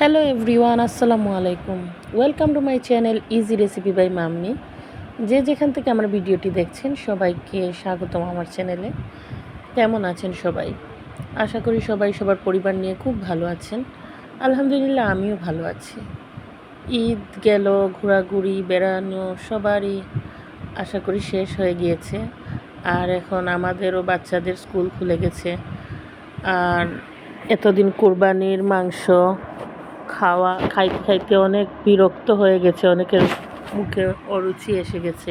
Hello everyone আসসালামু আলাইকুম welcome to my channel easy recipe by mummy যে যেখান থেকে আমার ভিডিওটি দেখছেন, সবাইকে স্বাগতম আমার চ্যানেলে কেমন আছেন সবাই? আশা করি সবাই সবার পরিবার নিয়ে খুব ভালো আছেন। আলহামদুলিল্লাহ, আমিও ভালো আছি। ঈদ গেল, ঘোরাঘুরি, বেড়ানো সবারই আশা করি শেষ হয়ে গিয়েছে। আর এখন আমাদেরও বাচ্চাদের স্কুল খুলে গেছে। আর এতদিন কোরবানির মাংস খাওয়া, খাইতে খাইতে অনেক বিরক্ত হয়ে গেছে, অনেকের মুখে অরুচি এসে গেছে।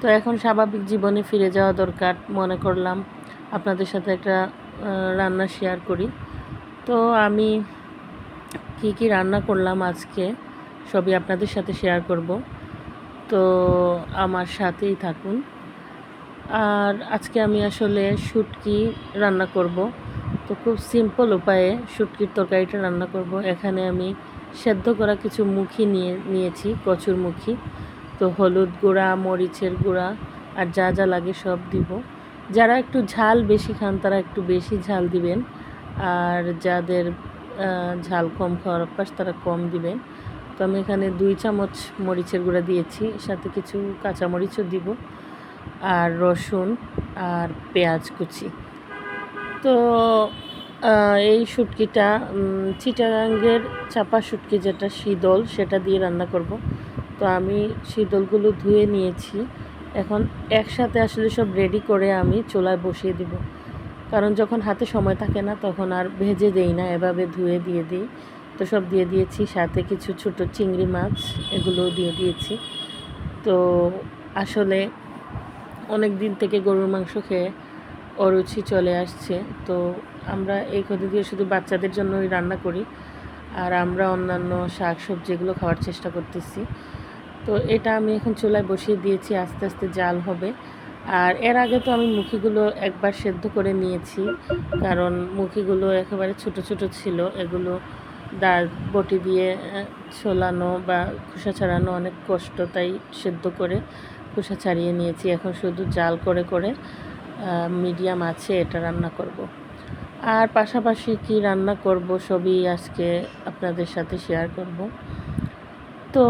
তো এখন স্বাভাবিক জীবনে ফিরে যাওয়া দরকার, মনে করলাম আপনাদের সাথে একটা রান্না শেয়ার করি। তো আমি কি কি রান্না করলাম আজকে, সবই আপনাদের সাথে শেয়ার করব। তো আমার সাথেই থাকুন। আর আজকে আমি আসলে শুটকি রান্না করব। তো খুব সিম্পল উপায়ে শুটকির তরকারিটা রান্না করব। এখানে আমি সেদ্ধ করা কিছু মুখি নিয়ে, নিয়েছি, কচুর মুখি। তো হলুদ গুঁড়া, মরিচের গুঁড়া আর যা যা লাগে সব দিব। যারা একটু ঝাল বেশি খান তারা একটু বেশি ঝাল দিবেন। আর যাদের ঝাল কম খাওয়ার অভ্যাস তারা কম দিবেন। তো আমি এখানে দুই চামচ মরিচের গুঁড়া দিয়েছি, সাথে কিছু কাঁচামরিচও দিব। আর রসুন আর পেঁয়াজ কুচি। তো এই শুটকিটা চিটাগাঙ্গের চাপা শুটকি যেটা শীতল, সেটা দিয়ে রান্না করব। তো আমি শীতলগুলো ধুয়ে নিয়েছি। এখন একসাথে আসলে সব রেডি করে আমি চুলায় বসিয়ে দিব। কারণ যখন হাতে সময় থাকে না, তখন আর ভেজে দেই না, এভাবে ধুয়ে দিয়ে দিই। তো সব দিয়ে দিয়েছি, সাথে কিছু ছোট চিংড়ি মাছ, এগুলোও দিয়ে দিয়েছি। তো আসলে অনেক দিন থেকে গরুর মাংস খেয়ে অরুচি চলে আসছে। তো আমরা এই ক্ষতি দিয়ে শুধু বাচ্চাদের জন্যই রান্না করি আর আমরা অন্যান্য শাক সবজি এগুলো খাওয়ার চেষ্টা করতেছি। তো এটা আমি এখন চুলায় বসিয়ে দিয়েছি, আস্তে আস্তে জাল হবে। আর এর আগে তো আমি মুখিগুলো একবার সেদ্ধ করে নিয়েছি, কারণ মুখিগুলো একেবারে ছোট ছোট ছিল। এগুলো দা বটি দিয়ে ছোলানো বা খোসা ছাড়ানো অনেক কষ্ট, তাই সেদ্ধ করে খোসা ছাড়িয়ে নিয়েছি। এখন শুধু জাল করে করে মিডিয়াম আছে, এটা রান্না করব। আর পাশাপাশি কি রান্না করব সবই আজকে আপনাদের সাথে শেয়ার করব। তো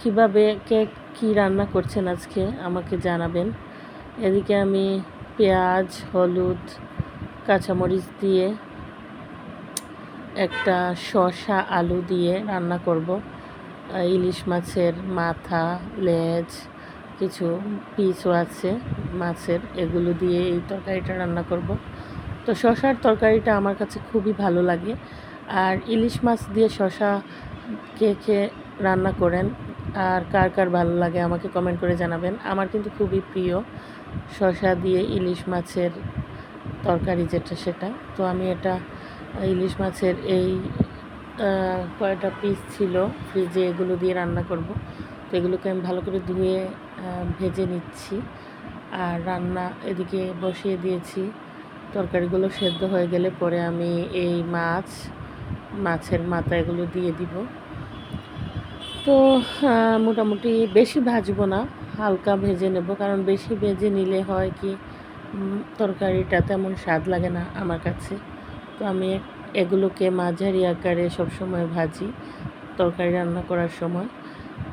কীভাবে কে কি রান্না করছেন আজকে আমাকে জানাবেন। এদিকে আমি পেঁয়াজ, হলুদ, কাঁচামরিচ দিয়ে একটা শসা, আলু দিয়ে রান্না করব। ইলিশ মাছের মাথা, লেজ কিছু পিসও আছে, মাছের, এগুলো দিয়ে এই তরকারিটা রান্না করব। তো শশার তরকারিটা আমার কাছে খুবই ভালো লাগে। আর ইলিশ মাছ দিয়ে শশা কে কে রান্না করেন আর কার কার ভালো লাগে আমাকে কমেন্ট করে জানাবেন। আমার কিন্তু খুবই প্রিয় শশা দিয়ে ইলিশ মাছের তরকারি যেটা সেটা। তো আমি এটা ইলিশ মাছের এই কয়টা পিস ছিল ফ্রিজে এগুলো দিয়ে রান্না করব। তো এগুলোকে আমি ভালো করে ধুয়ে ভেজে নিচ্ছি। আর রান্না এদিকে বসিয়ে দিয়েছি। তরকারিগুলো সেদ্ধ হয়ে গেলে পরে আমি এই মাছ, মাছের মাথা এগুলো দিয়ে দিব। তো মোটামুটি বেশি ভাজবো না, হালকা ভেজে নেব। কারণ বেশি ভেজে নিলে হয় কি তরকারিটা তেমন স্বাদ লাগে না আমার কাছে। তো আমি এগুলোকে মাঝারি আকারে সবসময় ভাজি তরকারি রান্না করার সময়।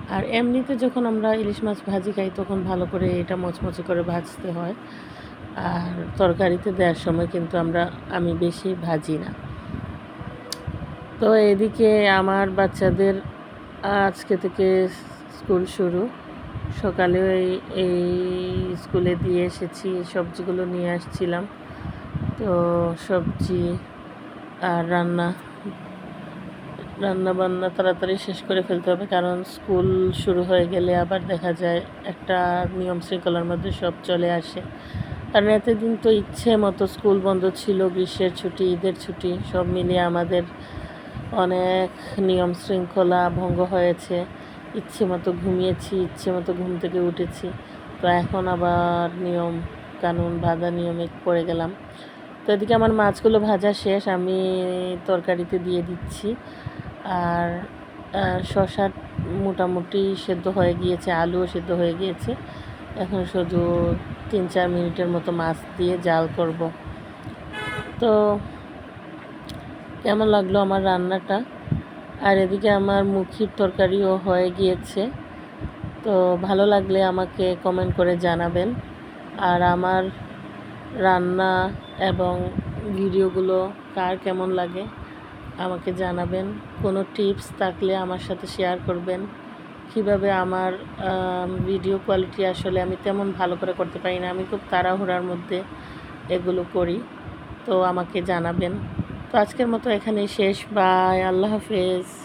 আর এমনিতে যখন আমরা ইলিশ মাছ ভাজি খাই, তখন ভালো করে এটা মচমচে করে ভাজতে হয়। আর তরকারিতে দেওয়ার সময় কিন্তু আমরা, আমি বেশি ভাজি না। তো এদিকে আমার বাচ্চাদের আজকে থেকে স্কুল শুরু। সকালে এই স্কুলে দিয়ে এসেছি, সবজিগুলো নিয়ে আসছিলাম। তো সবজি আর রান্না রান্না বান্না তাড়াতাড়ি শেষ করে ফেলতে হবে, কারণ স্কুল শুরু হয়ে গেলে আবার দেখা যায় একটা নিয়ম শৃঙ্খলার মধ্যে সব চলে আসে। কারণ এতদিন তো ইচ্ছে মতো স্কুল বন্ধ ছিল, গ্রীষ্মের ছুটি, ঈদের ছুটি, সব মিলিয়ে আমাদের অনেক নিয়ম শৃঙ্খলা ভঙ্গ হয়েছে। ইচ্ছে মতো ঘুমিয়েছি, ইচ্ছে মতো ঘুম থেকে উঠেছি, তো এখন আবার নিয়ম কানুন বাধা নিয়মে পড়ে গেলাম। তো এদিকে আমার মাছগুলো ভাজা শেষ, আমি তরকারিতে দিয়ে দিচ্ছি। আর শশা মোটামুটি সেদ্ধ হয়ে গিয়েছে, আলুও সেদ্ধ হয়ে গিয়েছে। এখন শুধু তিন চার মিনিটের মতো মাছ দিয়ে জাল করব। তো কেমন লাগল আমার রান্নাটা? আর এদিকে আমার মুখির তরকারিও হয়ে গিয়েছে। তো ভালো লাগলে আমাকে কমেন্ট করে জানাবেন। আর আমার রান্না এবং ভিডিওগুলো কার কেমন লাগে? আমাকে জানাবেন, কোনো টিপস থাকলে আমার সাথে শেয়ার করবেন। কীভাবে আমার ভিডিও কোয়ালিটি আসলে আমি তেমন ভালো করে করতে পারি না, আমি খুব তাড়াহুড়ার মধ্যে এগুলো করি। তো আমাকে জানাবেন। তো আজকের মতো এখানেই শেষ। বাই, আল্লাহ হাফেজ।